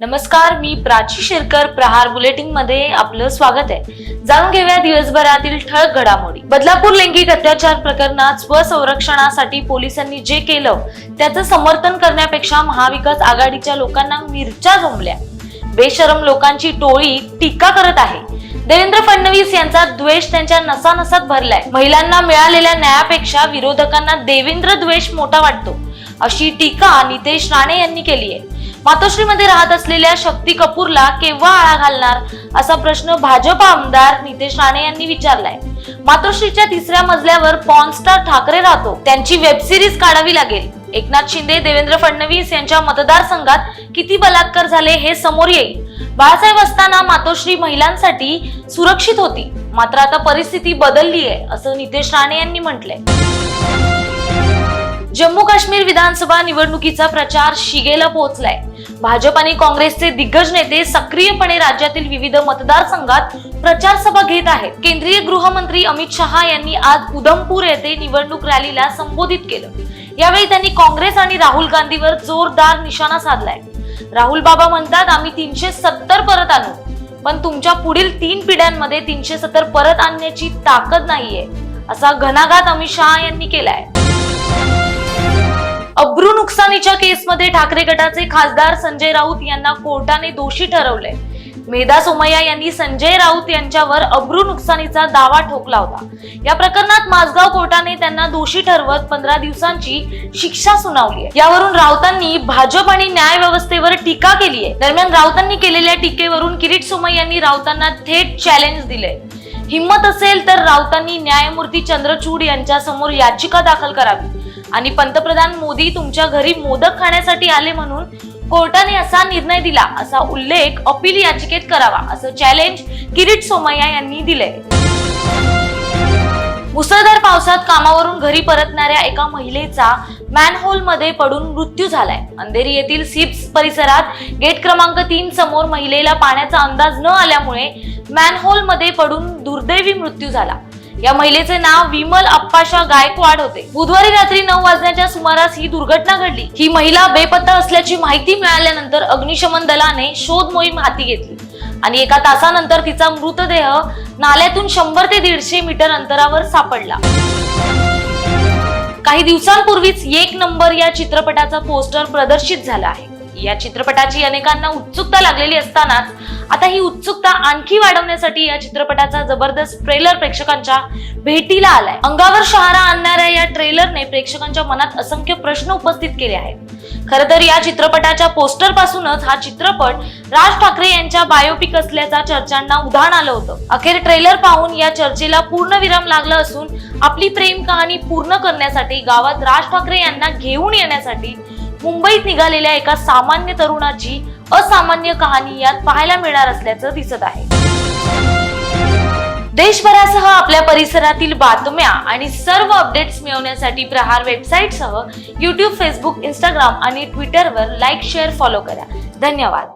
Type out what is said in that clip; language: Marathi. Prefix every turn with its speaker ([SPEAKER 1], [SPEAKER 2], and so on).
[SPEAKER 1] नमस्कार मी प्राची शिरकर प्रहार बुलेटिनमध्ये आपलं स्वागत आहे. जाणून घेऊया दिवसभरातील ठळक घडामोडी. बदलापूर लैंगिक अत्याचार प्रकरणात स्वसंरक्षणासाठी पोलिसांनी जे केलं त्याचं समर्थन करण्यापेक्षा महाविकास आघाडीच्या लोकांना मिरच्या जमल्या बेशरम लोकांची टोळी टीका करत आहे. देवेंद्र फडणवीस यांचा द्वेष त्यांच्या नसानसात भरलाय. महिलांना मिळालेल्या न्यायापेक्षा विरोधकांना देवेंद्र द्वेष मोठा वाटतो अशी टीका नितेश राणे यांनी केली आहे. मातोश्रीमध्ये राहत असलेल्या शक्ती कपूरला केव्हा आळा घालणार असा प्रश्न भाजप आमदार नितेश राणे यांनी विचारलाय. मातोश्रीच्या तिसऱ्या मजल्यावर पॉनस्टार ठाकरे राहतो. त्यांची वेब सिरीज काढावी लागेल. एकनाथ शिंदे देवेंद्र फडणवीस यांच्या मतदारसंघात किती बलात्कार झाले हे समोर येईल. बाळासाहेब असताना मातोश्री महिलांसाठी सुरक्षित होती. मात्र आता परिस्थिती बदलली आहे असं नितेश राणे यांनी म्हटलंय. जम्मू काश्मीर विधानसभा निवडणुकीचा प्रचार शिगेला पोहोचलाय. भाजप आणि काँग्रेसचे दिग्गज नेते सक्रियपणे राज्यातील विविध मतदारसंघात प्रचार सभा घेत आहेत. केंद्रीय गृहमंत्री अमित शहा यांनी आज उधमपूर येथे निवडणूक रॅलीला संबोधित केलं. यावेळी त्यांनी काँग्रेस आणि राहुल गांधीवर जोरदार निशाणा साधलाय. राहुल बाबा म्हणतात आम्ही तीनशे सत्तर परत आणू. पण तुमच्या पुढील तीन पिढ्यांमध्ये तीनशे सत्तर परत आणण्याची ताकद नाहीये. असा घणाघात अमित शहा यांनी केलाय. अब्रू नुकसानीच्या केसमध्ये ठाकरे गटाचे खासदार संजय राऊत यांना कोर्टाने दोषी ठरवले. मेधा सोमय्या यांनी संजय राऊत यांच्यावर अब्रू नुकसानीचा दावा ठोकला होता. या प्रकरणात माझगाव कोर्टाने त्यांना दोषी ठरवत पंधरा दिवसांची शिक्षा सुनावली यावरून राऊतांनी भाजप आणि न्याय व्यवस्थेवर टीका केली आहे. दरम्यान राऊतांनी केलेल्या टीकेवरून किरीट सोमय्या यांनी राऊतांना थेट चॅलेंज दिले. हिंमत असेल तर राऊतांनी न्यायमूर्ती चंद्रचूड यांच्या समोर याचिका दाखल करावी. आणि पंतप्रधान मोदी तुमच्या घरी मोदक खाण्यासाठी आले म्हणून कोर्टाने असा निर्णय दिला असा उल्लेख अपील याचिकेत करावा असं चॅलेंज किरीट सोमय्या यांनी दिले मुसळधार पावसात कामावरून घरी परतणाऱ्या एका महिलेचा मॅनहोलमध्ये पडून मृत्यू झालाय. अंधेरी येथील सिप्स परिसरात गेट क्रमांक तीन समोर महिलेला पाण्याचा अंदाज न आल्यामुळे मॅनहोलमध्ये पडून दुर्दैवी मृत्यू झाला. या महिलेचे नाव विमल अप्पाशा गायकवाड होते. बुधवारी रात्री नऊ वाजण्याच्या सुमारास ही दुर्घटना घडली. ही महिला बेपत्ता असल्याची माहिती मिळाल्यानंतर अग्निशमन दलाने शोध मोहीम हाती घेतली. आणि एका तासानंतर तिचा मृतदेह नाल्यातून शंभर ते दीडशे मीटर अंतरावर सापडला. काही दिवसांपूर्वीच एक नंबर या चित्रपटाचा पोस्टर प्रदर्शित झाला आहे. या चित्रपटाची अनेकांना उत्सुकता लागलेली असतानाच आता ही उत्सुकता आणखी वाढवण्यासाठी या चित्रपटाचा जबरदस्त ट्रेलर प्रेक्षकांच्या भेटीला आलाय. अंगावर शहारा आणणाऱ्या या ट्रेलरने प्रेक्षकांच्या मनात असंख्य प्रश्न उपस्थित केले आहेत. खर तर या चित्रपटाच्या पोस्टर पासूनच हा चित्रपट राज ठाकरे यांच्या बायोपिक असल्याचा चर्चांना उधाण आलं होतं. अखेर ट्रेलर पाहून या चर्चेला पूर्ण विराम लागला असून आपली प्रेम कहाणी पूर्ण करण्यासाठी गावात राज ठाकरे यांना घेऊन येण्यासाठी मुंबईत निघालेल्या एका सामान्य तरुणाची असामान्य कहाणी यात पाहायला मिळणार असल्याचं दिसत आहे. देशभरासह आपल्या परिसरातील बातम्या आणि सर्व अपडेट्स मिळवण्यासाठी प्रहार वेबसाईटसह यूट्यूब फेसबुक इंस्टाग्राम आणि ट्विटरवर लाईक शेअर फॉलो करा. धन्यवाद.